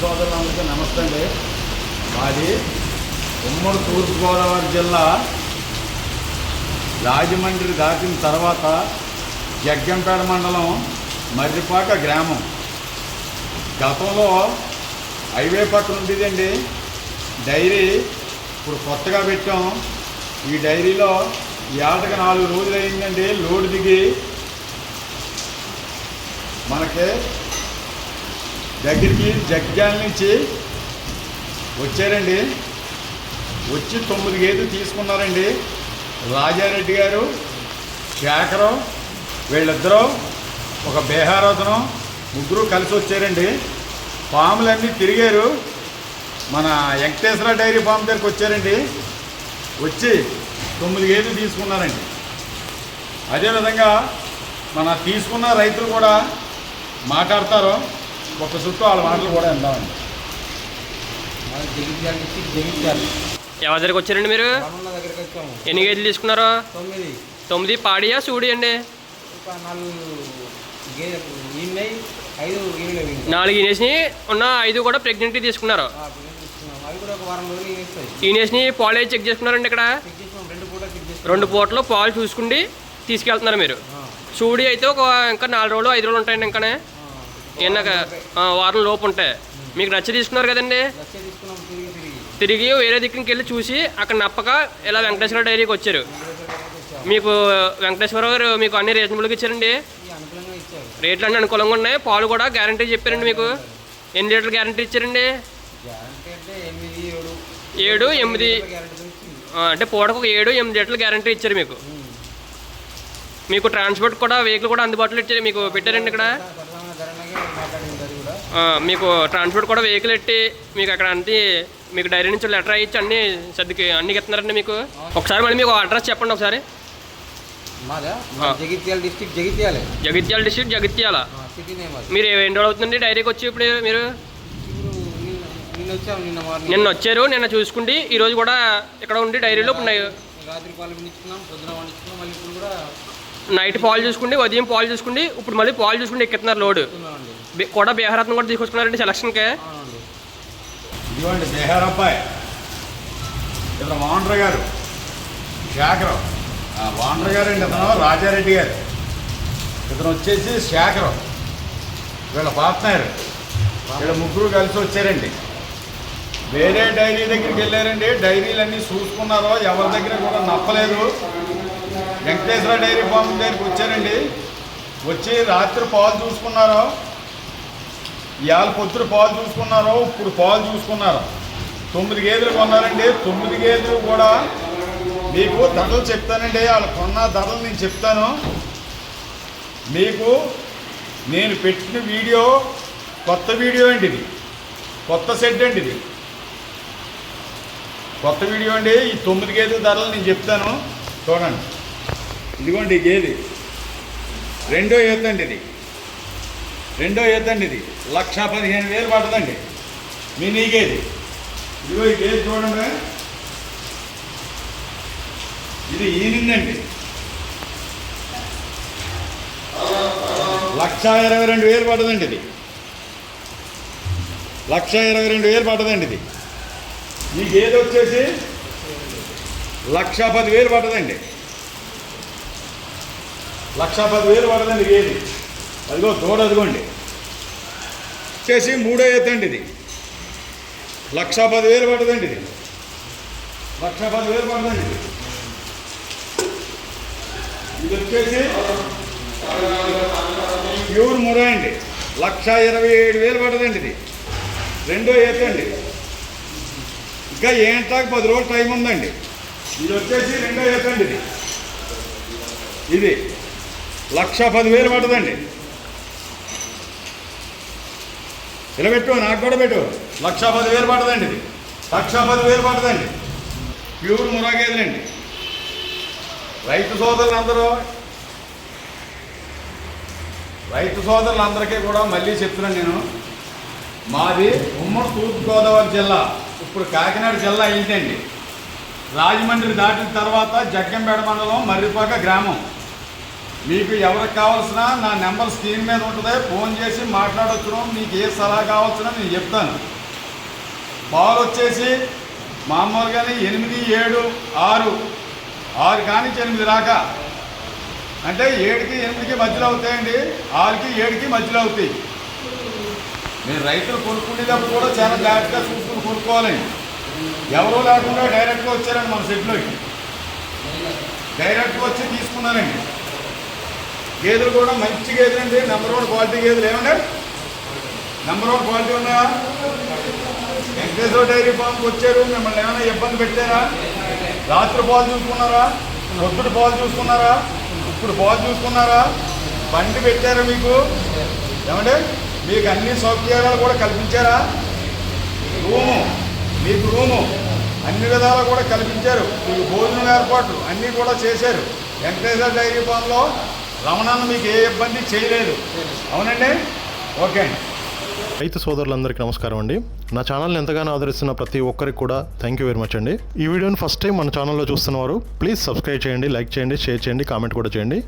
సోదరులందరికీ నమస్తే అండి మాది ఉమ్మడి తూర్పుగోదావరి జిల్లా రాజమండ్రి దాటిన తర్వాత జగ్గంపేట మండలం మర్రిపాక గ్రామం. గతంలో హైవే పక్కన ఉండేదండి. డైరీ ఇప్పుడు కొత్తగా పెట్టాం. ఈ డైరీలో ఏటకి నాలుగు రోజులు అయిందండి. లోడ్ దిగి మనకి దగ్గరికి జగ్గాల నుంచి వచ్చారండి. వచ్చి తొమ్మిది గేదెలు తీసుకున్నారండి. రాజారెడ్డి గారు శేఖరం వీళ్ళిద్దరూ ఒక బేహారతనం ముగ్గురు కలిసి వచ్చారండి. పాములన్నీ తిరిగారు. మన వెంకటేశ్వర డైరీ ఫామ్ దగ్గరికి వచ్చారండి. వచ్చి తొమ్మిది గేదెలు తీసుకున్నారండి. అదేవిధంగా మన తీసుకున్న రైతులు కూడా మాట్లాడతారు. ఒక చుట్టూ వాళ్ళ మాటలు కూడా విందామండి జగిత్యాల ఎవరి దగ్గరికి వచ్చారండి మీరు? రమణ దగ్గరికి వచ్చాము. ఎన్ని గేదెలు తీసుకున్నారు? తొమ్మిది. తొమ్మిది పాడియా సూడి అండి? నాలుగు ఈనేసి ఉన్న ఐదు కూడా ప్రెగ్నెంట్ తీసుకున్నారు. తీసుకున్నాం అవి కూడా ఒక వారం రోజులు ఈనేస్తాయి ఈనేసిని పాలు అయితే చెక్ చేసుకున్నారండి ఇక్కడ? రెండు పూటలు పాలు చూసుకుండి తీసుకెళ్తున్నారు మీరు. సూడి అయితే ఒక ఇంకా నాలుగు రోజులు ఐదు రోజులు ఉంటాయండి ఇంకానే. ఎన్నక వారం లోపు ఉంటాయి మీకు నచ్చ తీసుకున్నారు కదండి? తిరిగి వేరే దిక్కుకి వెళ్ళి చూసి అక్కడ నప్పక ఇలా వెంకటేశ్వర డైరీకి వచ్చారు. మీకు వెంకటేశ్వర గారు మీకు అన్ని రీజనబుల్గా ఇచ్చారండి? రేట్లు అన్నీ అనుకూలంగా ఉన్నాయి. పాలు కూడా గ్యారంటీ చెప్పారండి మీకు. ఎన్ని లీటర్లు గ్యారంటీ ఇచ్చారండి? ఏడు ఎనిమిది. అంటే పూటకు ఒక ఏడు ఎనిమిది లీటర్లు గ్యారంటీ ఇచ్చారు మీకు. మీకు ట్రాన్స్పోర్ట్ కూడా వెహికల్ కూడా అందుబాటులో ఇచ్చారు మీకు పెట్టారండి ఇక్కడ? మీకు ట్రాన్స్పోర్ట్ కూడా వెహికల్ ఎట్టి మీకు అక్కడ అంతే మీకు డైరీ నుంచి లెటర్ ఇచ్చి అన్ని సర్దికి అన్ని ఇస్తున్నారండి మీకు. ఒకసారి మళ్ళీ మీకు అడ్రస్ చెప్పండి ఒకసారి. జగిత్యాల డిస్టిక్ జగిత్యాలే. జగిత్యాల డిస్ట్రిక్ట్ జగిత్యాల. మీరు ఎన్ని రోజులు అవుతుందండి డైరీకి వచ్చి ఇప్పుడు మీరు? నిన్న వచ్చారు నిన్న చూసుకుండి ఈ రోజు కూడా ఇక్కడ ఉండి డైరీలో కూడా నైట్ పాలు చూసుకుండి ఉదయం పాలు చూసుకుండి ఇప్పుడు మళ్ళీ పాలు చూసుకుండి ఎక్కిస్తున్నారు లోడ్. కూడా బీహారత్నం కూడా తీసుకొచ్చుకున్నారండి సెలక్షన్కే. ఇదిగోండి బేహార్ అబ్బాయి ఇతను వాండర్ గారు. శేఖరం. ఆ, వాండర్ గారు అండి ఇతను రాజారెడ్డి గారు. ఇతను వచ్చేసి శేఖరం. వీళ్ళ పార్ట్నర్. వీళ్ళ ముగ్గురు కలిసి వచ్చారండి. వేరే డైరీ దగ్గరికి వెళ్ళారండి. డైరీలన్నీ చూసుకున్నారో ఎవరి దగ్గర కూడా నప్పలేదు. వెంకటేశ్వర డైరీ ఫామ్ దగ్గరికి వచ్చారండి. వచ్చి రాత్రి పాలు చూసుకున్నారో ఇవాళ పొద్దున పాలు చూసుకున్నారో ఇప్పుడు పాలు చూసుకున్నారు. తొమ్మిది గేదెలు కొన్నారండి. తొమ్మిది గేదెలు కూడా మీకు ధరలు చెప్తానండి. వాళ్ళు కొన్న ధరలు నేను చెప్తాను. మీకు నేను పెట్టిన వీడియో కొత్త వీడియో అండి ఇది. కొత్త సెట్ అండి ఇది. కొత్త వీడియో అండి. ఈ తొమ్మిది గేదెల ధరలు నేను చెప్తాను. చూడండి. ఇదిగోండి గేది గేదె. రెండో ఈత అండి ఇది. రెండో అండి ఇది. లక్ష పదిహేను వేలు పడుతుందండి మినీ గేది ఇదిగో ఈ గేదె చూడండి. ఇది ఈనిందండి లక్ష ఇరవై రెండు వేలు పడుతుందండి ఇది. లక్ష ఇరవై రెండు వేలు పడుతుందండి ఇది. ఈ గేదె వచ్చేసి? లక్ష పది వేలు పడుతుందండి లక్ష పది వేలు పడుతుంది గేది అదిగో తోడు అదిగోండి. వచ్చేసి మూడో ఎత్తండి ఇది. లక్ష పదివేలు పడుతుంది ఇది. లక్ష పదివేలు పడుతుంది ఇది. ఇది వచ్చేసి ప్యూర్ మురా అండి. లక్ష ఇరవై ఏడు వేలు పడుతుంది ఇది. రెండో ఎత్తండి. ఇంకా ఏంటాక పది రోజులు టైం ఉందండి. ఇది వచ్చేసి రెండో ఎత్తండి ఇది. ఇది. లక్ష పదివేలు పడుతుందండి ఇలా పెట్టు నాకు కూడా పెట్టు. లక్ష పదివేలు పడదండి ఇది. లక్ష పదివేలు పడదండి. ప్యూర్ మురాగేదండి రైతు సోదరులందరూ రైతు సోదరులందరికీ కూడా మళ్ళీ చెప్తున్నాను నేను. మాది ఉమ్మడి తూర్పుగోదావరి జిల్లా. ఇప్పుడు కాకినాడ జిల్లా ఏంటండి రాజమండ్రి దాటిన తర్వాత జగ్గంపేట మండలం మర్రిపాక గ్రామం. మీకు ఎవరికి కావాల్సిన నా నెంబర్ స్క్రీన్ మీద ఉంటుంది. ఫోన్ చేసి మాట్లాడొచ్చును. మీకు ఏ సలహా కావాల్సిన నేను చెప్తాను. పాలు వచ్చేసి మామూలుగానే ఎనిమిది ఏడు ఆరు ఆరు కానీ ఎనిమిది రాక. అంటే ఏడుకి ఎనిమిదికి మధ్యలో అవుతాయండి. ఆరుకి ఏడుకి మధ్యలో అవుతాయి. మీరు రైతులు కొనుక్కునేటప్పుడు కూడా చాలా జాగ్రత్తగా చూసుకుని కొనుక్కోవాలండి ఎవరో లేకుండా డైరెక్ట్గా వచ్చారండి మన సెట్లోకి డైరెక్ట్గా వచ్చి తీసుకున్నారండి. గేదెలు కూడా మంచి గేదెలు అండి. నెంబర్ వన్ క్వాలిటీ గేదెలు ఏమండి? నెంబర్ వన్ క్వాలిటీ ఉన్నాయా? వెంకటేశ్వర డైరీ ఫామ్కి వచ్చారు. మిమ్మల్ని ఏమైనా ఇబ్బంది పెట్టారా? రాత్రి పాలు చూసుకున్నారా? పొద్దుటి పాలు చూసుకున్నారా? ఇప్పుడు పాలు చూసుకున్నారా? బండి పెట్టారా మీకు? ఏమంటే మీకు అన్ని సౌకర్యాలు కూడా కల్పించారా? రూము. మీకు రూము. అన్ని విధాలు కూడా కల్పించారు. మీకు భోజనం ఏర్పాట్లు అన్నీ కూడా చేశారు. వెంకటేశ్వర డైరీ ఫామ్లో రమణాన్ని మీకు ఏ ఇబ్బంది చేయలేదు. అవునండి? ఓకే. అండి రైతు సోదరులందరికీ నమస్కారం అండి. నా ఛానల్ని ఎంతగానో ఆదరిస్తున్న ప్రతి ఒక్కరికి కూడా థ్యాంక్ యూ వెరీ మచ్ అండి. ఈ వీడియోని ఫస్ట్ టైం మన ఛానల్లో చూస్తున్నవారు ప్లీజ్ సబ్స్క్రైబ్ చేయండి లైక్ చేయండి షేర్ చేయండి కామెంట్ కూడా చేయండి.